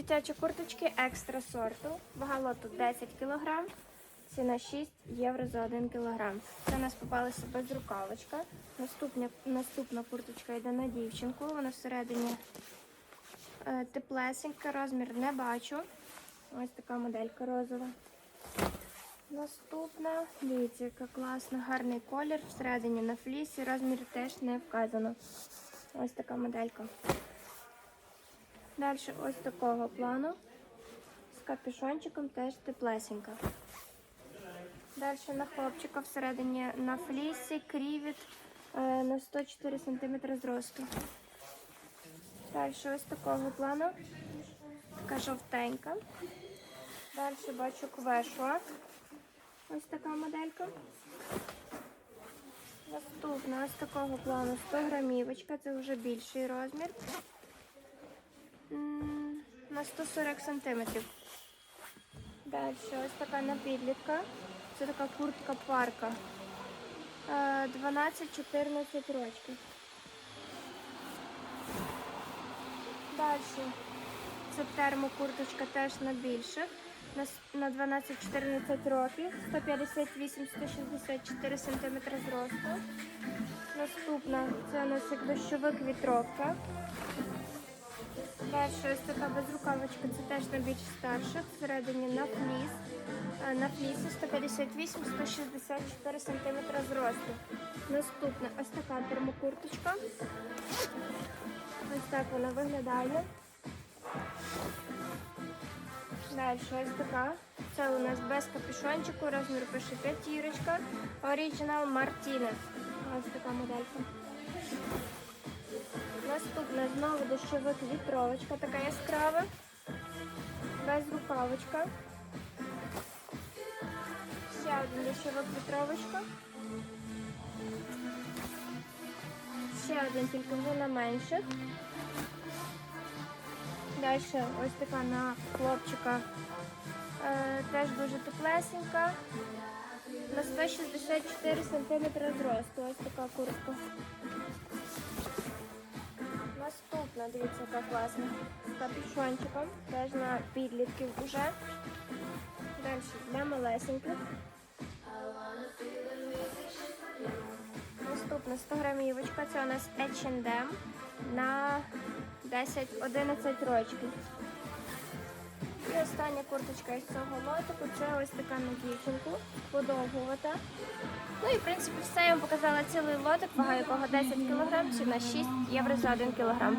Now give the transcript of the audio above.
Дитячі курточки екстра сорту. Вага лоту 10 кг. Ціна 6 євро за 1 кг. Це у нас попалася безрукавочка. Наступна, наступна курточка йде на дівчинку. Вона всередині е, теплесенька, розмір не бачу. Ось така моделька розова. Наступна, дивіться, яка класна, гарний колір. Всередині на флісі, розмір теж не вказано. Ось така моделька. Далі ось такого плану. З капюшончиком теж теплесенька. Далі на хлопчика всередині на флісі, крівіт е, на 104 см зросту. Далі ось такого плану. Така жовтенька. Далі бачу квешуа. Ось така моделька. Наступна ось такого плану 100 грамівочка, це вже більший розмір. На 140 сантиметрів. Далі ось така напідлітка. Це така куртка парка. Е, 12-14 років. Далі це термокурточка теж на більших. На 12-14 років, 158-164 см зросту. Наступна це у нас як дощовик вітровка. Далі ось така безрукавочка, це теж на більш старших, всередині на фліс. Е, На флісі 158-164 см зросту. Наступна ось така термокурточка. Ось так вона виглядає. Далі ось така. Це у нас без капюшончику, розмір пише п'ятірочка. Оригінал Мартінес. Ось така моделька. Наступна знову дощовик вітровочка, така яскрава. Без рукавочка. Ще один дощовик вітровочка. Ще один тільки вже на менших. Далі ось така на хлопчика. Е, теж дуже теплесенька. На 164 см зросту. Ось така куртка. Дивіться, яка класна. З капюшончиком. Теж на підлітків уже. Далі для малесеньких. Наступна 100 грамівочка. Це у нас H&M на 10-11 років. І остання курточка із цього лотику це ось така на дівчинку, подовгувата. Ну і в принципі все я вам показала цілий лотик, вага якого 10 кг, ціна 6 євро за 1 кг.